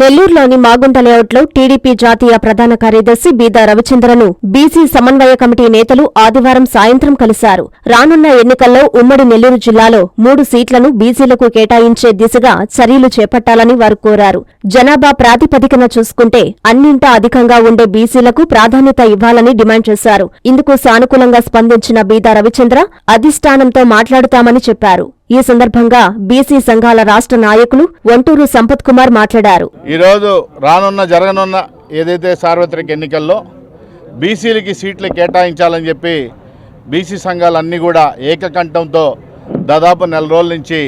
నెల్లూరులోని మాగుంట లేఅవుట్లో టీడీపీ జాతీయ ప్రధాన కార్యదర్శి బీదా రవిచంద్రను బీసీ సమన్వయ కమిటీ నేతలు ఆదివారం సాయంత్రం కలిశారు. రానున్న ఎన్నికల్లో ఉమ్మడి నెల్లూరు జిల్లాలో మూడు సీట్లను బీసీలకు కేటాయించే దిశగా చర్యలు చేపట్టాలని వారు కోరారు. జనాభా ప్రాతిపదికన చూసుకుంటే అన్నింటా అధికంగా ఉండే బీసీలకు ప్రాధాన్యత ఇవ్వాలని డిమాండ్ చేశారు. ఇందుకు సానుకూలంగా స్పందించిన బీదా రవిచంద్ర అధిష్టానంతో మాట్లాడుతామని చెప్పారు. ఈ సందర్భంగా బీసీ సంఘాల రాష్ట్ర నాయకులు వంటూరు సంపత్ కుమార్ మాట్లాడారు. ఈరోజు రానున్న జరగనున్న ఏదైతే సార్వత్రిక ఎన్నికల్లో బీసీలకి సీట్లు కేటాయించాలని చెప్పి బీసీ సంఘాలన్నీ కూడా ఏకకంఠంతో దాదాపు నెల రోజుల నుంచి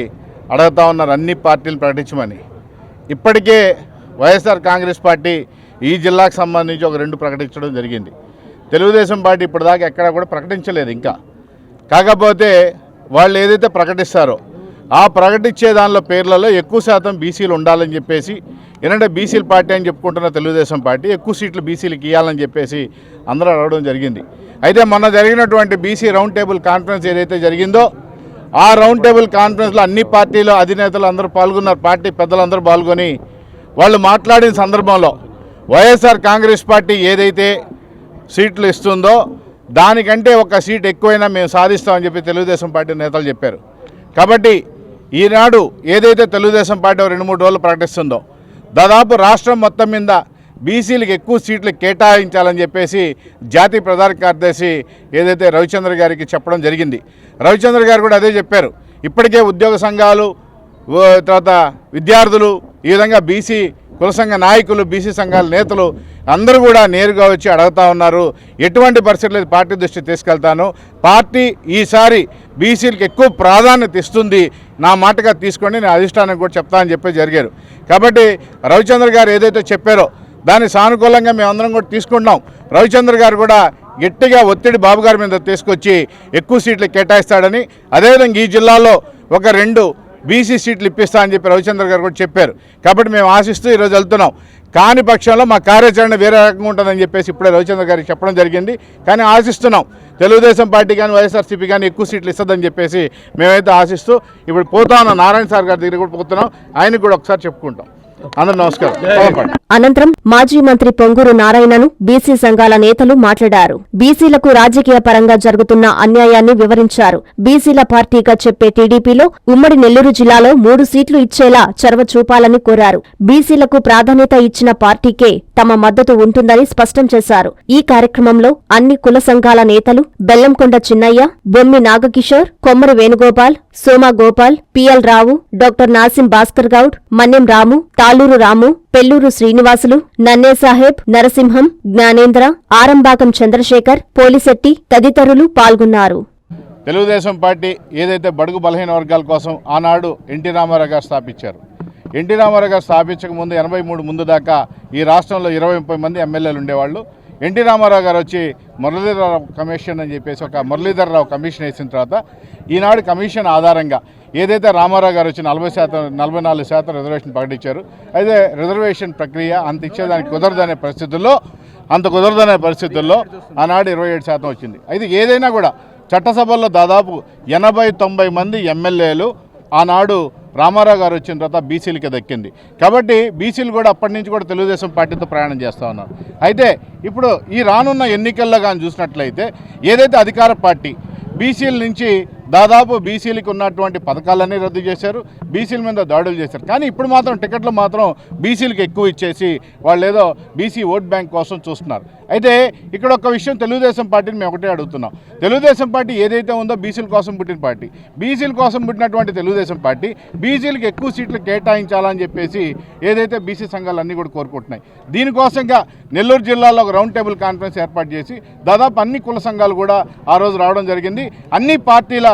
అడుగుతా ఉన్నారు అన్ని పార్టీలు ప్రకటించమని. ఇప్పటికే వైఎస్ఆర్ కాంగ్రెస్ పార్టీ ఈ జిల్లాకు సంబంధించి ఒక రెండు ప్రకటించడం జరిగింది. తెలుగుదేశం పార్టీ ఇప్పటిదాకా ఎక్కడా కూడా ప్రకటించలేదు ఇంకా. కాకపోతే వాళ్ళు ఏదైతే ప్రకటిస్తారో ఆ ప్రకటించే దానిలో పేర్లలో ఎక్కువ శాతం బీసీలు ఉండాలని చెప్పేసి ఏంటంటే బీసీల పార్టీ అని చెప్పుకుంటున్న తెలుగుదేశం పార్టీ ఎక్కువ సీట్లు బీసీలకు ఇవ్వాలని చెప్పేసి అందరూ అడగడం జరిగింది. అయితే మొన్న జరిగినటువంటి బీసీ రౌండ్ టేబుల్ కాన్ఫరెన్స్ ఏదైతే జరిగిందో ఆ రౌండ్ టేబుల్ కాన్ఫరెన్స్లో అన్ని పార్టీల అధినేతలు అందరూ పాల్గొన్నారు పార్టీ పెద్దలందరూ పాల్గొని వాళ్ళు మాట్లాడిన సందర్భంలో వైఎస్ఆర్ కాంగ్రెస్ పార్టీ ఏదైతే సీట్లు ఇస్తుందో దానికంటే ఒక సీట్ ఎక్కువైనా మేము సాధిస్తామని చెప్పి తెలుగుదేశం పార్టీ నేతలు చెప్పారు. కాబట్టి ఈనాడు ఏదైతే తెలుగుదేశం పార్టీ ఓ రెండు మూడు రోజులు ప్రకటిస్తుందో దాదాపు రాష్ట్రం మొత్తం మీద బీసీలకు ఎక్కువ సీట్లు కేటాయించాలని చెప్పేసి జాతీయ ప్రధాన కార్యదర్శి ఏదైతే రవిచంద్ర గారికి చెప్పడం జరిగింది. రవిచంద్ర గారు కూడా అదే చెప్పారు. ఇప్పటికే ఉద్యోగ సంఘాలు తర్వాత విద్యార్థులు ఈ విధంగా బీసీ కుల సంఘ నాయకులు బీసీ సంఘాల నేతలు అందరూ కూడా నేరుగా వచ్చి అడుగుతా ఉన్నారు. ఎటువంటి పరిస్థితులు పార్టీ దృష్టి తీసుకెళ్తాను. పార్టీ ఈసారి బీసీలకు ఎక్కువ ప్రాధాన్యత ఇస్తుంది. నా మాటగా తీసుకొని నేను అధిష్టానం కూడా చెప్తా అని చెప్పి జరిగారు. కాబట్టి రవిచంద్ర గారు ఏదైతే చెప్పారో దాన్ని సానుకూలంగా మేమందరం కూడా తీసుకుంటున్నాం. రవిచంద్ర గారు కూడా గట్టిగా ఒత్తిడి బాబు గారి మీద తీసుకొచ్చి ఎక్కువ సీట్లు కేటాయిస్తాడని అదేవిధంగా ఈ జిల్లాలో ఒక రెండు బీసీ సీట్లు ఇప్పిస్తా అని చెప్పి రవిచంద్ర గారు కూడా చెప్పారు. కాబట్టి మేము ఆశిస్తూ ఈరోజు వెళ్తున్నాం. కాని పక్షంలో మా కార్యాచరణ వేరే రకంగా ఉంటుందని చెప్పేసి ఇప్పుడే రవిచంద్ర గారికి చెప్పడం జరిగింది. కానీ ఆశిస్తున్నాం. తెలుగుదేశం పార్టీ కానీ వైఎస్ఆర్సీపీ కానీ ఎక్కువ సీట్లు ఇస్తుందని చెప్పేసి మేమైతే ఆశిస్తూ ఇప్పుడు పోతా ఉన్నాం నారాయణ సార్ గారి దగ్గర కూడా పోతున్నాం. ఆయనకు కూడా ఒకసారి చెప్పుకుంటాం. అందరూ నమస్కారం. చదవండి. అనంతరం మాజీ మంత్రి పొంగూరు నారాయణను బీసీ సంఘాల నేతలు మాట్లాడారు. బీసీలకు రాజకీయ పరంగా జరుగుతున్న అన్యాయాన్ని వివరించారు. బీసీల పార్టీగా చెప్పే టీడీపీలో ఉమ్మడి నెల్లూరు జిల్లాలో మూడు సీట్లు ఇచ్చేలా చొరవ చూపాలని కోరారు. బీసీలకు ప్రాధాన్యత ఇచ్చిన పార్టీకే తమ మద్దతు ఉంటుందని స్పష్టం చేశారు. ఈ కార్యక్రమంలో అన్ని కుల సంఘాల నేతలు Bellamkonda Chinnaiah Bommi Nagakishore Kommari Venugopal Soma Gopal P L Rao doctor Nasim Bhaskar Goud Manyam Ramu Taluru Ramu Pelluru Srinivasulu Nanne Saheb Narasimham Gyanendra Arambakkam Chandrasekhar Polisetty తదితరులు పాల్గొన్నారు. తెలుగుదేశం పార్టీ ఏదైతే బడుగు బలహీన వర్గాల కోసం ఆనాడు ఎన్టీ రామారావు గారు స్థాపించారు ఎన్టీ రామారావు గారు స్థాపించక ముందు ఎనభై మూడు ముందు దాకా ఈ రాష్ట్రంలో ఇరవై ముప్పై మంది ఎమ్మెల్యేలు ఉండేవాళ్ళు. ఎన్టీ రామారావు గారు వచ్చి మురళీధరరావు కమిషన్ అని చెప్పేసి ఒక మురళీధరరావు కమిషన్ వేసిన తర్వాత ఈనాడు కమిషన్ ఆధారంగా ఏదైతే రామారావు గారు వచ్చి నలభై శాతం నలభై నాలుగు శాతం రిజర్వేషన్ ప్రకటించారు అయితే రిజర్వేషన్ ప్రక్రియ అంత ఇచ్చేదానికి కుదరదనే పరిస్థితుల్లో అంత కుదరదనే పరిస్థితుల్లో ఆనాడు ఇరవై ఏడు శాతం వచ్చింది. అయితే ఏదైనా కూడా చట్టసభల్లో దాదాపు ఎనభై తొంభై మంది ఎమ్మెల్యేలు ఆనాడు రామారావు గారు వచ్చిన తర్వాత బీసీలకి దక్కింది కాబట్టి బీసీలు కూడా అప్పటి నుంచి కూడా తెలుగుదేశం పార్టీతో ప్రయాణం చేస్తూ ఉన్నారు. అయితే ఇప్పుడు ఈ రానున్న ఎన్నికల్లో కానీ చూసినట్లయితే ఏదైతే అధికార పార్టీ బీసీల నుంచి దాదాపు బీసీలకు ఉన్నటువంటి పథకాలన్నీ రద్దు చేశారు బీసీల మీద దాడులు చేశారు. కానీ ఇప్పుడు మాత్రం టికెట్లు మాత్రం బీసీలకు ఎక్కువ ఇచ్చేసి వాళ్ళు ఏదో బీసీ ఓట్ బ్యాంక్ కోసం చూస్తున్నారు. అయితే ఇక్కడ ఒక విషయం తెలుగుదేశం పార్టీని మేము ఒకటే అడుగుతున్నాం. తెలుగుదేశం పార్టీ ఏదైతే ఉందో బీసీల కోసం పుట్టిన పార్టీ. బీసీల కోసం పుట్టినటువంటి తెలుగుదేశం పార్టీ బీసీలకు ఎక్కువ సీట్లు కేటాయించాలని చెప్పేసి ఏదైతే బీసీ సంఘాలన్నీ కూడా కోరుకుంటున్నాయి. దీనికోసంగా నెల్లూరు జిల్లాలో ఒక రౌండ్ టేబుల్ కాన్ఫరెన్స్ ఏర్పాటు చేసి దాదాపు అన్ని కుల సంఘాలు కూడా ఆ రోజు రావడం జరిగింది. అన్ని పార్టీల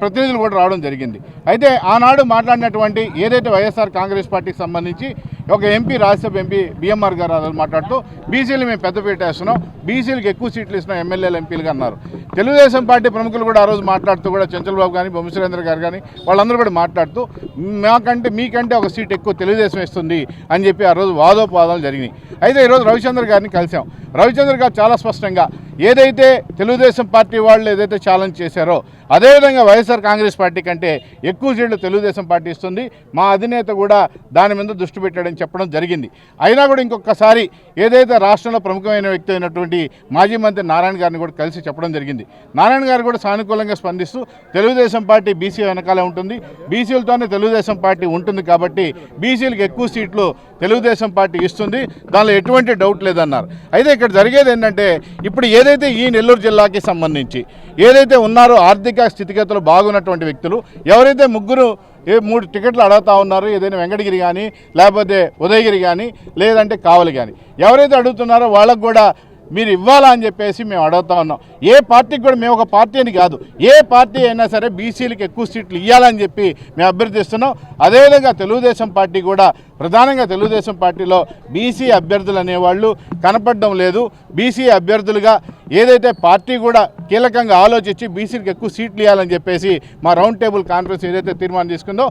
ప్రతినిధులు కూడా రావడం జరిగింది. అయితే ఆనాడు మాట్లాడినటువంటి ఏదైతే వైఎస్ఆర్ కాంగ్రెస్ పార్టీకి సంబంధించి ఒక ఎంపీ రాజ్యసభ ఎంపీ బిఎంఆర్ గారు అలా మాట్లాడుతూ బీసీలు మేము పెద్దపీట వేస్తున్నాం బీసీలకు ఎక్కువ సీట్లు ఇస్తున్నాం ఎమ్మెల్యేలు ఎంపీలుగా అన్నారు. తెలుగుదేశం పార్టీ ప్రముఖులు కూడా ఆ రోజు మాట్లాడుతూ కూడా చంద్రబాబు కానీ బొమ్మసురేంద్ర గారు కానీ వాళ్ళందరూ కూడా మాట్లాడుతూ మాకంటే మీకంటే ఒక సీట్ ఎక్కువ తెలుగుదేశం ఇస్తుంది అని చెప్పి ఆ రోజు వాదోపవాదాలు జరిగినాయి. అయితే ఈరోజు రవిచంద్ర గారిని కలిసాం. రవిచంద్ర గారు చాలా స్పష్టంగా ఏదైతే తెలుగుదేశం పార్టీ వాళ్ళు ఏదైతే ఛాలెంజ్ చేశారో అదేవిధంగా వైఎస్ఆర్ కాంగ్రెస్ పార్టీ కంటే ఎక్కువ సీట్లు తెలుగుదేశం పార్టీ ఇస్తుంది. మా అధినేత కూడా దాని మీద దృష్టి పెట్టాడని చెప్పడం జరిగింది. అయినా కూడా ఇంకొకసారి ఏదైతే రాష్ట్రంలో ప్రముఖమైన వ్యక్తి అయినటువంటి మాజీ మంత్రి నారాయణ గారిని కూడా కలిసి చెప్పడం జరిగింది. నారాయణ గారు కూడా సానుకూలంగా స్పందిస్తూ తెలుగుదేశం పార్టీ బీసీ వెనకాలే ఉంటుంది. బీసీలతోనే తెలుగుదేశం పార్టీ ఉంటుంది కాబట్టి బీసీలకు ఎక్కువ సీట్లు తెలుగుదేశం పార్టీ ఇస్తుంది. దానిలో ఎటువంటి డౌట్ లేదన్నారు. అయితే ఇక్కడ జరిగేది ఏంటంటే ఇప్పుడు ఏదైతే ఈ నెల్లూరు జిల్లాకి సంబంధించి ఏదైతే ఉన్నారో ఆర్థిక స్థితిగతులు బాగున్నటువంటి వ్యక్తులు ఎవరైతే ముగ్గురు ఏ మూడు టికెట్లు అడుగుతా ఉన్నారు ఏదైనా వెంకటగిరి కానీ లేకపోతే ఉదయగిరి కానీ లేదంటే కావలి కానీ ఎవరైతే అడుగుతున్నారో వాళ్ళకు కూడా మీరు ఇవ్వాలా అని చెప్పేసి మేము అడుగుతా ఉన్నాం. ఏ పార్టీకి కూడా మేము ఒక పార్టీ అని కాదు. ఏ పార్టీ అయినా సరే బీసీలకు ఎక్కువ సీట్లు ఇవ్వాలని చెప్పి మేము అభ్యర్థిస్తున్నాం. అదేవిధంగా తెలుగుదేశం పార్టీ కూడా ప్రధానంగా తెలుగుదేశం పార్టీలో బీసీ అభ్యర్థులు అనేవాళ్ళు కనపడడం లేదు. బీసీ అభ్యర్థులుగా ఏదైతే పార్టీ కూడా కీలకంగా ఆలోచించి బీసీలకు ఎక్కువ సీట్లు ఇవ్వాలని చెప్పేసి మా రౌండ్ టేబుల్ కాన్ఫరెన్స్ ఏదైతే తీర్మానం తీసుకుందో